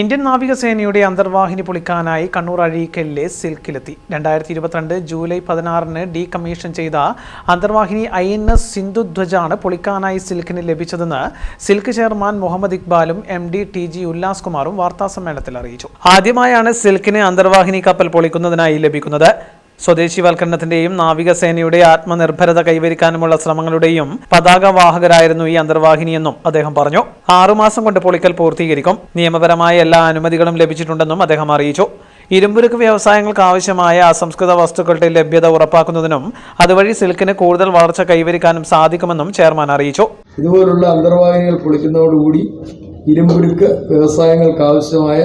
Indian നാവികസേനയുടെ അന്തർവാഹിനി പൊളിക്കാനായി കണ്ണൂർ അഴീക്കലിലെ സിൽക്കിലെത്തി. രണ്ടായിരത്തി ഇരുപത്തിരണ്ട് ജൂലൈ പതിനാറിന് ഡീ കമ്മീഷൻ ചെയ്ത അന്തർവാഹിനി ഐ എൻ എസ് സിന്ധുധ്വജാണ് പൊളിക്കാനായി സിൽക്കിന് ലഭിച്ചതെന്ന് SILK chairman Muhammad ഇക്ബാലും M D T G Ullas കുമാറും വാർത്താസമ്മേളനത്തിൽ അറിയിച്ചു. ആദ്യമായാണ് സിൽക്കിന് അന്തർവാഹിനി കപ്പൽ പൊളിക്കുന്നതിനായി ലഭിക്കുന്നത്. സ്വദേശിവൽക്കരണത്തിന്റെയും നാവികസേനയുടെ ആത്മനിർഭരത കൈവരിക്കാനുമുള്ള ശ്രമങ്ങളുടെയും പതാകവാഹകരായിരുന്നു ഈ അന്തർവാഹിനിയെന്നും അദ്ദേഹം പറഞ്ഞു. ആറുമാസം കൊണ്ട് പൊളിക്കൽ പൂർത്തീകരിക്കും. നിയമപരമായ എല്ലാ അനുമതികളും ലഭിച്ചിട്ടുണ്ടെന്നും അദ്ദേഹം അറിയിച്ചു. ഇരുമ്പുരുക്ക് വ്യവസായങ്ങൾക്ക് ആവശ്യമായ അസംസ്കൃത വസ്തുക്കളുടെ ലഭ്യത ഉറപ്പാക്കുന്നതിനും അതുവഴി സിൽക്കിന് കൂടുതൽ വളർച്ച കൈവരിക്കാനും സാധിക്കുമെന്നും ചെയർമാൻ അറിയിച്ചു. ഇതുപോലുള്ള അന്തർവാഹിനികൾ പൊളിക്കുന്നതോടുകൂടി ഇരുമ്പുരുക്ക് വ്യവസായങ്ങൾക്ക് ആവശ്യമായ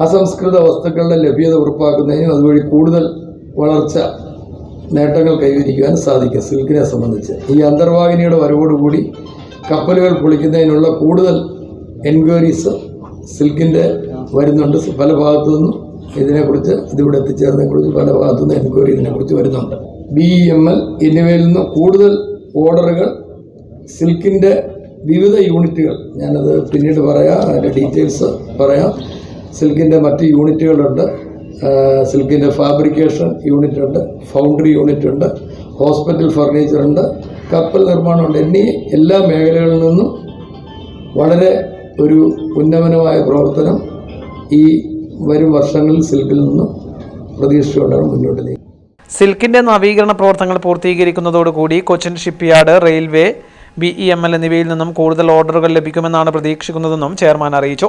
അസംസ്കൃത വസ്തുക്കളുടെ ലഭ്യത ഉറപ്പാക്കുന്നതിനും അതുവഴി കൂടുതൽ വളർച്ച നേട്ടങ്ങൾ കൈവരിക്കുവാൻ സാധിക്കും സിൽക്കിനെ സംബന്ധിച്ച്. ഈ അന്തർവാഹിനിയുടെ വരവോടുകൂടി കപ്പലുകൾ പൊളിക്കുന്നതിനുള്ള കൂടുതൽ എൻക്വയറീസ് സിൽക്കിന്റെ വരുന്നുണ്ട്. പല ഭാഗത്തു നിന്നും ഇതിനെക്കുറിച്ച് ഇതിവിടെ എത്തിച്ചേർന്നതിനെക്കുറിച്ച് പല ഭാഗത്തു നിന്ന് എൻക്വയറി ഇതിനെക്കുറിച്ച് വരുന്നുണ്ട്. ബി ഇ എം എൽ എന്നിവയിൽ നിന്ന് കൂടുതൽ ഓർഡറുകൾ സിൽക്കിന്റെ വിവിധ യൂണിറ്റുകൾ. ഞാനത് പിന്നീട് പറയാം അതിന്റെ ഡീറ്റെയിൽസ് പറയാം. സിൽക്കിന്റെ മറ്റ് യൂണിറ്റുകളുണ്ട്. സിൽക്കിന്റെ ഫാബ്രിക്കേഷൻ യൂണിറ്റ് ഉണ്ട് ഫൗണ്ടറി യൂണിറ്റ് ഉണ്ട് ഹോസ്പിറ്റൽ ഫർണിച്ചർ ഉണ്ട് കപ്പൽ നിർമ്മാണമുണ്ട്. എന്നീ എല്ലാ മേഖലകളിൽ നിന്നും വളരെ ഒരു ഉന്നമനമായ പ്രവർത്തനം ഈ വരും വർഷങ്ങളിൽ സിൽക്കിൽ നിന്നും പ്രതീക്ഷിച്ചുകൊണ്ടാണ് മുന്നോട്ട് നീങ്ങുന്നത്. സിൽക്കിന്റെ നവീകരണ പ്രവർത്തനങ്ങൾ പൂർത്തീകരിക്കുന്നതോടുകൂടി Cochin shipyard railway B E M L എന്നിവയിൽ നിന്നും കൂടുതൽ ഓർഡറുകൾ ലഭിക്കുമെന്നാണ് പ്രതീക്ഷിക്കുന്നതെന്നും ചെയർമാൻ അറിയിച്ചു.